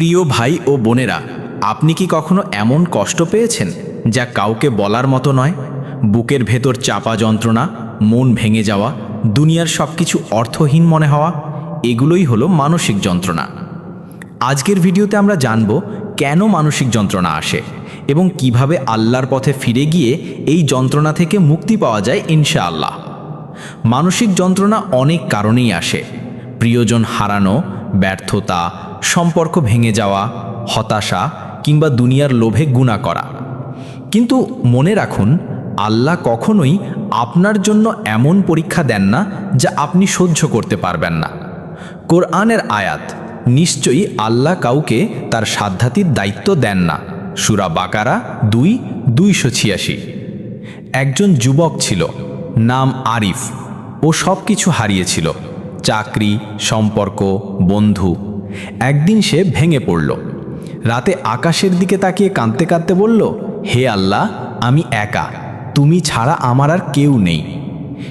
প্রিয় ভাই ও বোনেরা, আপনি কি কখনো এমন কষ্ট পেয়েছেন যা কাউকে বলার মতো নয়? বুকের ভেতর চাপা যন্ত্রণা, মন ভেঙে যাওয়া, দুনিয়ার সব কিছু অর্থহীন মনে হওয়া, এগুলোই হলো মানসিক যন্ত্রণা। আজকের ভিডিওতে আমরা জানব কেন মানসিক যন্ত্রণা আসে এবং কীভাবে আল্লাহর পথে ফিরে গিয়ে এই যন্ত্রণা থেকে মুক্তি পাওয়া যায় ইনশাআল্লাহ। মানসিক যন্ত্রণা অনেক কারণেই আসে। প্রিয়জন হারানো, ব্যর্থতা, সম্পর্ক ভেঙে যাওয়া, হতাশা কিংবা দুনিয়ার লোভে গুণা করা। কিন্তু মনে রাখুন, আল্লাহ কখনোই আপনার জন্য এমন পরীক্ষা দেন না যা আপনি সহ্য করতে পারবেন না। কোরআনের আয়াত, নিশ্চয়ই আল্লাহ কাউকে তার সাধ্যাতির দায়িত্ব দেন না। সুরা বাকারা দুই, দুইশো ছিয়াশি। একজন যুবক ছিল, নাম আরিফ। ও সব কিছু হারিয়েছিল। চাকরি, সম্পর্ক, বন্ধু। একদিন সে ভেঙে পড়ল। রাতে আকাশের দিকে তাকিয়ে কাঁদতে কাঁদতে বলল, হে আল্লাহ, আমি একা। তুমি ছাড়া আমার আর কেউ নেই।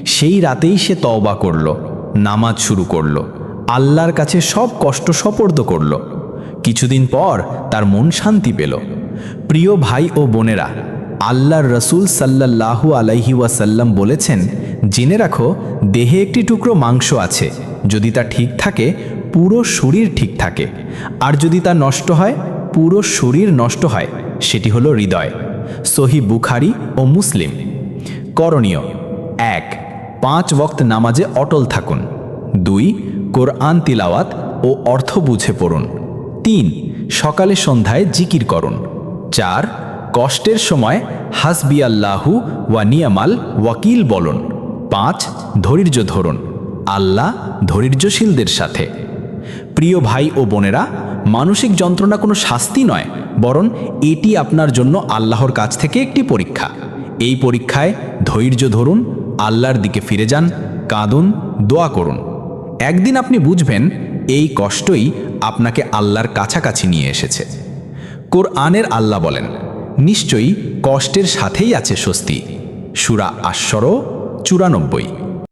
সেই রাতেই সে তওবা করল, নামাজ শুরু করল, আল্লাহর কাছে সব কষ্ট সপর্দ করল। কিছুদিন পর তার মন শান্তি পেল। প্রিয় ভাই ও বোনেরা, আল্লাহর রসুল সাল্লাল্লাহু আলাইহি ওয়াসাল্লাম বলেছেন জেনে রাখো, দেহে একটি টুকরো মাংস আছে। যদি তা ঠিক থাকে, পুরো শরীর ঠিক থাকে। আর যদি তা নষ্ট হয়, পুরো শরীর নষ্ট হয়। সেটি হলো হৃদয়। সহি বুখারি ও মুসলিম। করণীয়, এক, পাঁচ ওয়াক্ত নামাজে অটল থাকুন। দুই, কোরআন তিলাওয়াত ও অর্থ বুঝে পড়ুন। তিন, সকালে সন্ধ্যায় জিকির করুন। চার, কষ্টের সময় হাসবি আল্লাহু ওয়া নিয়ামাল ওয়াকিল বলুন। পাঁচ, ধৈর্য ধরুন। আল্লাহ ধৈর্যশীলদের সাথে। প্রিয় ভাই ও বোনেরা, মানসিক যন্ত্রণা কোনো শাস্তি নয়, বরং এটি আপনার জন্য আল্লাহর কাছ থেকে একটি পরীক্ষা। এই পরীক্ষায় ধৈর্য ধরুন, আল্লাহর দিকে ফিরে যান, কাঁদুন, দোয়া করুন। একদিন আপনি বুঝবেন, এই কষ্টই আপনাকে আল্লাহর কাছাকাছি নিয়ে এসেছে। কোরআনের আল্লাহ বলেন, নিশ্চয়ই কষ্টের সাথেই আছে স্বস্তি। সুরা আশ্বর চুরানব্বই।